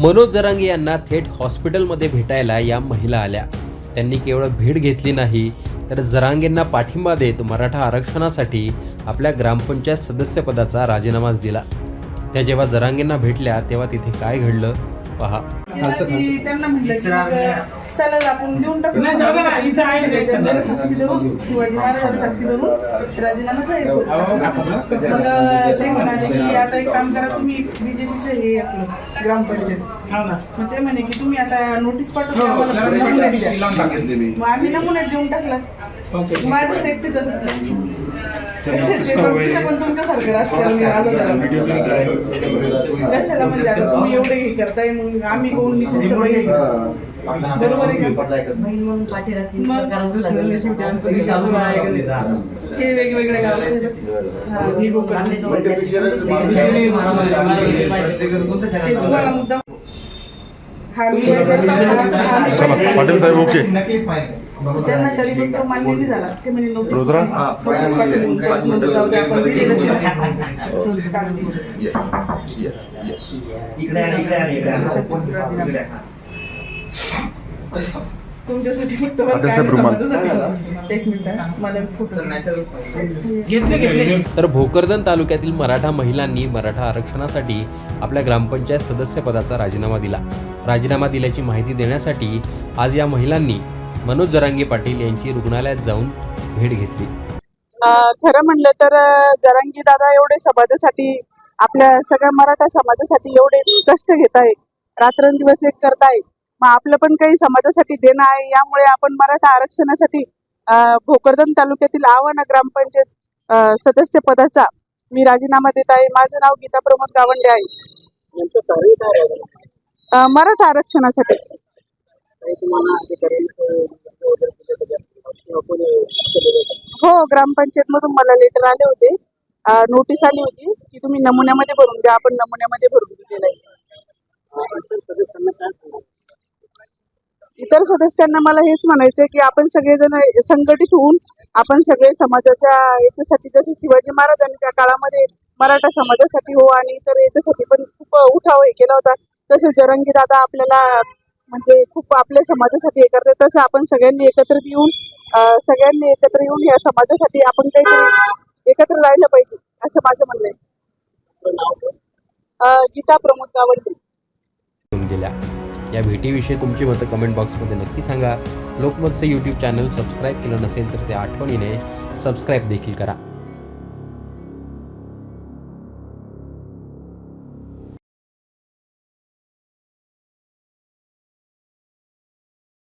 मनोज जरांगे यांना थेट हॉस्पिटलमध्ये भेटायला या महिला आल्या. त्यांनी केवळ भेट घेतली नाही तर जरांगेंना पाठिंबा देत मराठा आरक्षणासाठी आपल्या ग्रामपंचायत सदस्यपदाचा राजीनामाच दिला. त्या जेव्हा जरांगेंना भेटल्या तेव्हा तिथे काय घडलं? पहा. त्यांना चालेल आपण देऊन टाकू. इथं आहे सगळ्यांना साक्षी देऊन शिवाजी महाराजांना साक्षी देऊन राजीनामा जाहीर करू. मग ते म्हणाले की आता एक काम करा तुम्ही बीजेपीचं हे आपलं ग्रामपंचायत. मग ते म्हणे की तुम्ही आता नोटीस पाठवून आम्हाला नमुन्यात द्या. मग आम्ही नमुन्यात देऊन टाकला. माझं सेफ्टीचं पण तुमच्यासारखं राजकारण आहे. कशाला म्हणजे आता तुम्ही एवढे हे करताय मग आम्ही कोण मी तुमच्या आहे? बहीण म्हणून पाठी राहतील मग दुसऱ्या. दिवशी आमचं हे चालू आहे. हे वेगवेगळ्या गावचे हा. मी सोबत ते तुम्हाला मुद्दाम हा मी चला पाटील साहेब ओके त्यांना तरी पण तो मान्य नाही झाला ते म्हणे नोटीस रुद्रा? नोटीस पाठवून परत म्हणतो जाऊ दे आपण केलंच नाही. कागदी. इकडे आणि इकडे आणि इकडे आणि. तुमच्यासाठी फक्त काय. समाजासाठी. एक मिनिट हा. मला फोटो घेतले घेतले तर भोकरदन तालुक्यातील मराठा महिलांनी मराठा आरक्षणासाठी आपल्या ग्रामपंचायत सदस्यपदाचा राजीनामा दिला. राजीनामा दिल्याची माहिती देण्यासाठी आज या महिलांनी मनोज जरांगे पाटील यांची रुग्णालयात जाऊन भेट घेतली. अं, खरं म्हणलं तर जरांगी दादा एवढे समाजासाठी आपल्या सगळ्या मराठा समाजासाठी एवढे कष्ट घेत आहे रात्रंदिवस एक करताय मग आपलं पण काही समाजासाठी देणं आहे. यामुळे आपण मराठा आरक्षणासाठी भोकरदन तालुक्यातील आव्हाना ग्रामपंचायत सदस्य पदाचा मी राजीनामा देत आहे. माझं नाव गीता प्रमोद गावंडे आहे. मराठा आरक्षणासाठीच हो ग्रामपंचायत मधून मला लेटर आले होते. नोटीस आली होती की तुम्ही नमुन्यामध्ये भरून द्या. आपण नमुन्यामध्ये भरून दिलेलं आहे. इतर सदस्यांना मला हेच म्हणायचं की आपण सगळेजण संघटित होऊन आपण सगळे समाजाच्या याच्यासाठी जसे शिवाजी महाराजांनी त्या काळामध्ये मराठा समाजासाठी हो आणि इतर याच्यासाठी पण खूप उठाव हे केला होता. तसे जरंगी दादा आपल्याला म्हणजे खूप आपल्या समाजासाठी हे करते तसं आपण सगळ्यांनी एकत्रित येऊन सगळ्यांनी एकत्र येऊन या समाजासाठी आपण काहीतरी एकत्र राहिलं पाहिजे असं माझं म्हणणं आहे. गीता प्रमोद गावंडे. गेल्या या भेटीविषयी तुमची मतं कमेंट बॉक्समध्ये नक्की सांगा. लोकमतचं यूट्यूब चॅनल सबस्क्राईब केलं नसेल तर ते आठवणीने सबस्क्राईब देखील करा.